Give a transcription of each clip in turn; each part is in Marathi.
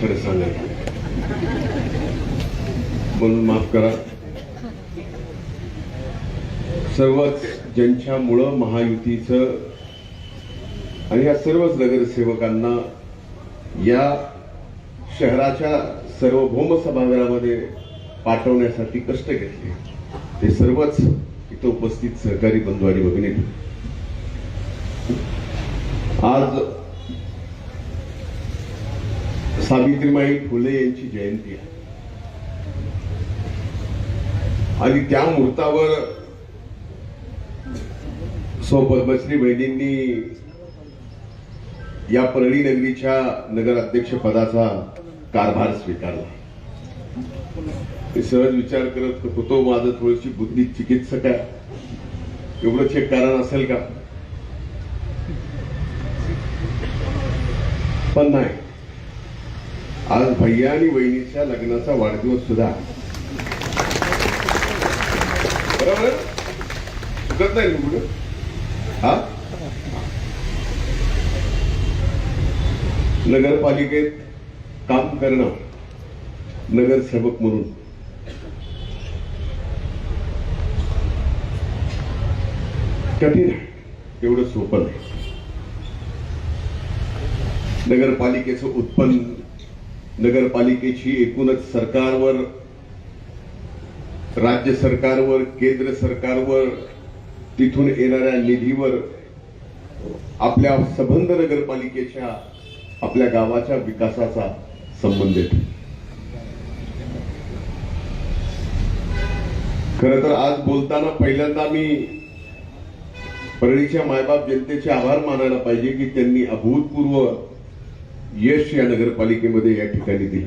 खरं सांगायचं. म्हणून माफ करा. सर्वच ज्यांच्यामुळं महायुतीचं आणि या सर्वच नगरसेवकांना या शहराच्या सर्वभौम सभागृहामध्ये पाठवण्यासाठी कष्ट घेतले. ते सर्वच इथं उपस्थित सहकारी बंधू आणि भगिनी. आज सावित्रीबाई फुले यांची जयंती आहे. आणि त्या मुहूर्तावर सो पद्मश्री बहिणींनी या परळी नगरीच्या नगराध्यक्ष पदाचा कारभार स्वीकारला. ते सहज विचार करत होतो माझं थोडीशी बुद्धी चिकित्सक आहे. एवढंच एक कारण असेल का? पण नाही. आज भैया आणि वहिनीच्या लग्नाचा वाढदिवस सुद्धा बरोबर? चुकत नाही कुठं हा? नगरपालिकेत काम करणं नगरसेवक म्हणून. कठीण आहे. एवढं सोपं नाही. नगरपालिकेचं उत्पन्न नगरपालिकेची एकूणच सरकारवर राज्य सरकारवर केंद्र सरकारवर तिथून येणाऱ्या निधीवर आपल्या संबंध नगरपालिकेच्या आपल्या गावाच्या विकासाचा संबंध येतो खर तर आज बोलताना पहिल्यांदा मी परळीच्या मायबाप जनतेचे आभार मानायला पाहिजे की त्यांनी अभूतपूर्व यश या नगरपालिकेमध्ये या ठिकाणी दिलं.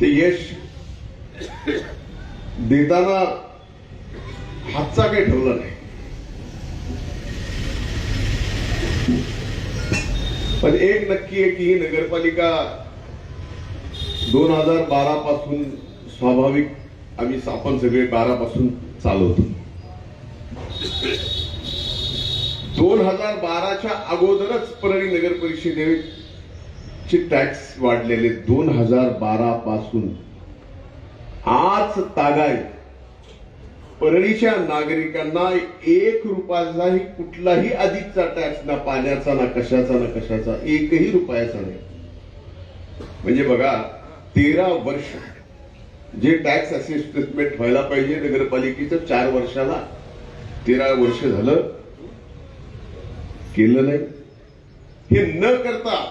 ते यश देताना हातचा काही ठरला नाही. पण एक नक्की आहे की ही नगरपालिका दोन हजार बारा पासून स्वाभाविक आम्ही आपण सगळे बारा पासून चालवतो. दोन हजार बाराच्या अगोदरच परळी नगर परिषदेचे टॅक्स वाढलेले दोन हजार बारा पासून आज तागाय. परळीच्या नागरिकांना एक रुपयाचाही कुठलाही अधिकचा टॅक्स ना पाण्याचा ना कशाचा ना कशाचा एकही रुपयाचा नाही. म्हणजे बघा तेरा वर्ष जे टॅक्स असिस्टमेंट व्हायला पाहिजे नगरपालिकेचं चार वर्षाला तेरा वर्ष झालं. केलं नाही. हे न करता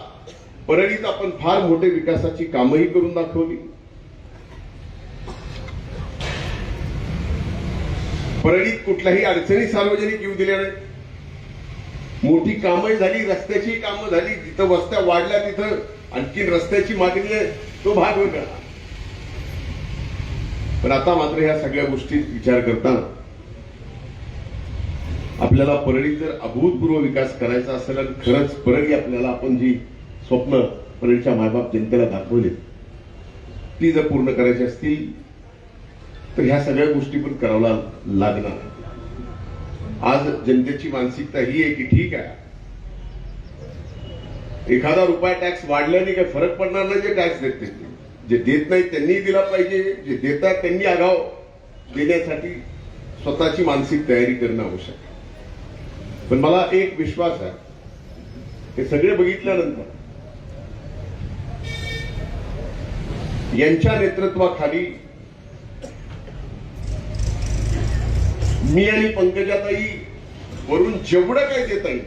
परळीत आपण फार मोठे विकासाची कामही करून दाखवली. परळीत कुठल्याही अडचणी सार्वजनिक येऊ दिल्या नाही मोठी कामही झाली रस्त्याची कामं झाली जिथं वस्त्या वाढल्या तिथं आणखीन रस्त्याची मागणी आहे तो भाग वेगळा. पण आता मात्र ह्या सगळ्या गोष्टी विचार करताना आपल्याला परळीत जर अभूतपूर्व विकास करायचा असेल आणि खरंच परळी आपल्याला आपण जी स्वप्न परळीच्या मायबाप जनतेला दाखवली ती जर पूर्ण करायची असतील तर ह्या सगळ्या गोष्टी पण कराव्या लागणार. आज जनतेची मानसिकता ही आहे की ठीक आहे. एखादा रुपया टॅक्स वाढल्याने काही फरक पडणार नाही जे टॅक्स देते जे देत नाही त्यांनी दिला पाहिजे जे देतात त्यांनी आगाव देण्यासाठी स्वतःची मानसिक तयारी करणं आवश्यक आहे. पण मला एक विश्वास आहे. हे सगळे बघितल्यानंतर यांच्या नेतृत्वाखाली मी आणि पंकजाताई वरून जेवढं काय देता येईल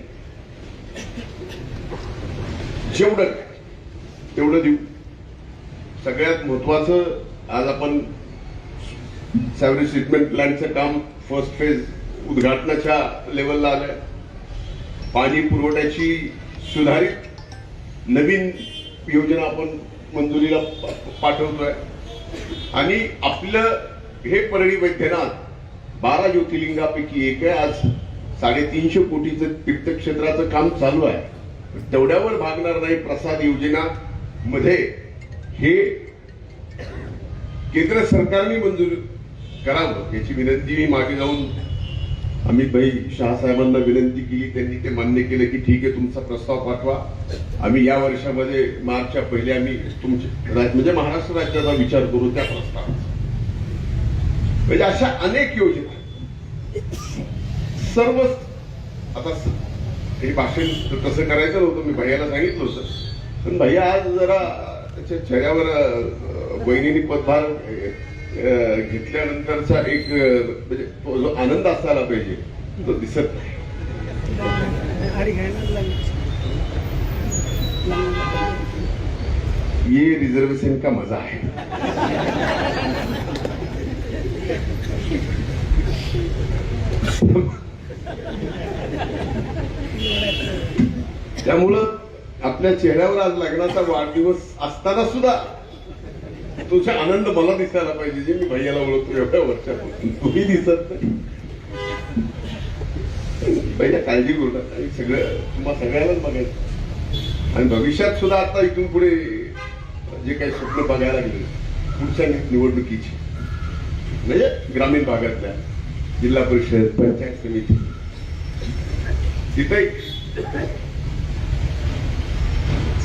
जेवढं काय तेवढं देऊ. सगळ्यात महत्वाचं आज आपण सॅवरेज ट्रीटमेंट प्लॅनचं काम फर्स्ट फेज उद्घाटनाच्या लेवलला आलंय. पाणी पुरवठ्याची सुधारित नवीन योजना आपण मंजुरीला पाठवतोय. आणि आपलं हे परळी वैद्यनाथ बारा ज्योतिर्लिंगापैकी एक आहे. आज साडेतीनशे कोटीचं तीर्थक्षेत्राचं काम चालू आहे. तेवढ्यावर भागणार नाही प्रसाद योजना मध्ये. हे केंद्र सरकारने मंजूर करावं याची विनंती मी मागे जाऊन आम्ही भाई शहासाहेबांना विनंती केली त्यांनी ते मान्य केलं की ठीक आहे तुमचा प्रस्ताव पाठवा. आम्ही या वर्षामध्ये मार्चच्या पहिले आम्ही तुमचे म्हणजे महाराष्ट्र राज्याचा विचार करू त्या प्रस्तावाचा. म्हणजे अशा अनेक योजना सर्व आता हे भाषण तसं करायचं नव्हतं मी भैयाला सांगितलं होतं. पण भैया आज जरा त्याच्या चेहऱ्यावर बहिणीने पदभार घेतल्यानंतरचा एक म्हणजे जो आनंद असायला पाहिजे तो दिसत नाही. ये रिझर्वेशन का मजा है त्यामुळं आपल्या चेहऱ्यावर आज लग्नाचा वाढदिवस असताना सुद्धा तुझा आनंद मला दिसायला पाहिजे जे मी भैयाला ओळखतो एवढ्या वर्षापासून तुम्ही दिसत नाही. पहिल्या काळजी करू नका. सगळं तुम्हाला सगळ्यालाच बघायचं. आणि भविष्यात सुद्धा आता इथून पुढे जे काही स्वप्न बघायला लागले पुढच्या निवडणुकीची. म्हणजे ग्रामीण भागातल्या जिल्हा परिषद पंचायत समिती. तिथे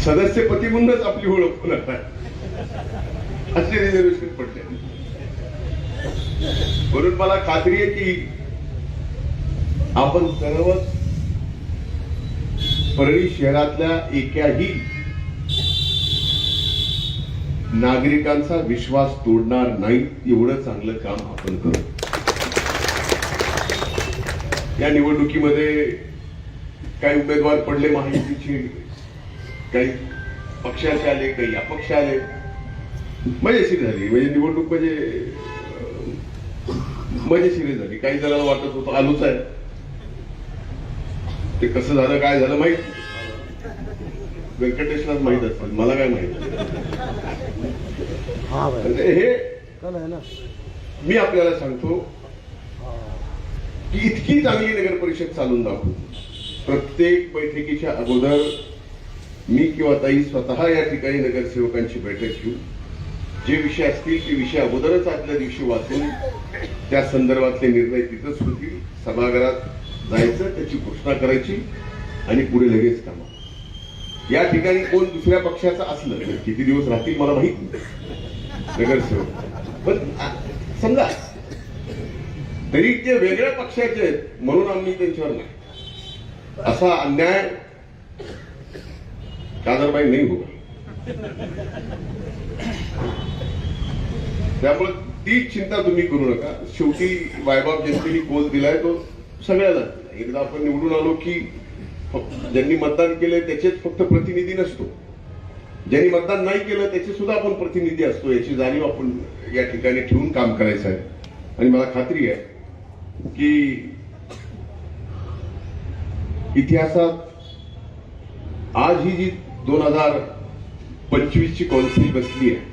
सदस्यपती म्हणूनच आपली ओळख होणार आहे असे रिझर्वेशन पडले. म्हणून मला खात्री आहे की आपण सर्वच परळी शहरातल्या एकाही नागरिकांचा विश्वास तोडणार नाही एवढं चांगलं काम आपण करू. या निवडणुकीमध्ये काही उमेदवार पडले माहितीचे काही पक्षाचे आले काही अपक्ष आले. मजेशीर झाली. म्हणजे निवडणूक म्हणजे मजेशीर झाली. काही जणांना वाटत होतं आलूच आहे. ते कसं झालं काय झालं माहीत. व्यंकटेशलाच माहीत असेल. मला काय माहीत? हाँ भाई म्हणजे हे मी आपल्याला सांगतो की इतकी चांगली नगर परिषद चालून दाखवू. प्रत्येक बैठकीच्या अगोदर मी किंवा ताई स्वतः या ठिकाणी नगरसेवकांची बैठक घेऊ. जे विषय असतील ते विषय अगोदरच आदल्या दिवशी वाचून त्या संदर्भातले निर्णय तिथंच होतील सभागृहात जायचं त्याची घोषणा करायची आणि पुढे लगेच कामा. या ठिकाणी कोण दुसऱ्या पक्षाचं असलं तर किती दिवस राहतील मला माहीत नाही. नगरसेवक. पण समजा तरी ते वेगळ्या पक्षाचे आहेत म्हणून आम्ही त्यांच्यावर नाही. असा अन्याय कादरबाई नाही होगा त्यामुळे ती चिंता तुम्ही करू नका. शेवटी वायबाब जनतेने कोच दिलाय तो सगळ्याला. एकदा आपण निवडून आलो की ज्यांनी मतदान केलंय त्याचेच फक्त प्रतिनिधी नसतो. ज्यांनी मतदान नाही केलं त्याचे सुद्धा आपण प्रतिनिधी असतो. याची जाणीव आपण या ठिकाणी ठेवून काम करायचं आहे. आणि मला खात्री आहे की इतिहासात आज ही जी दोन हजार पंचवीस ची कौन्सिल बसली आहे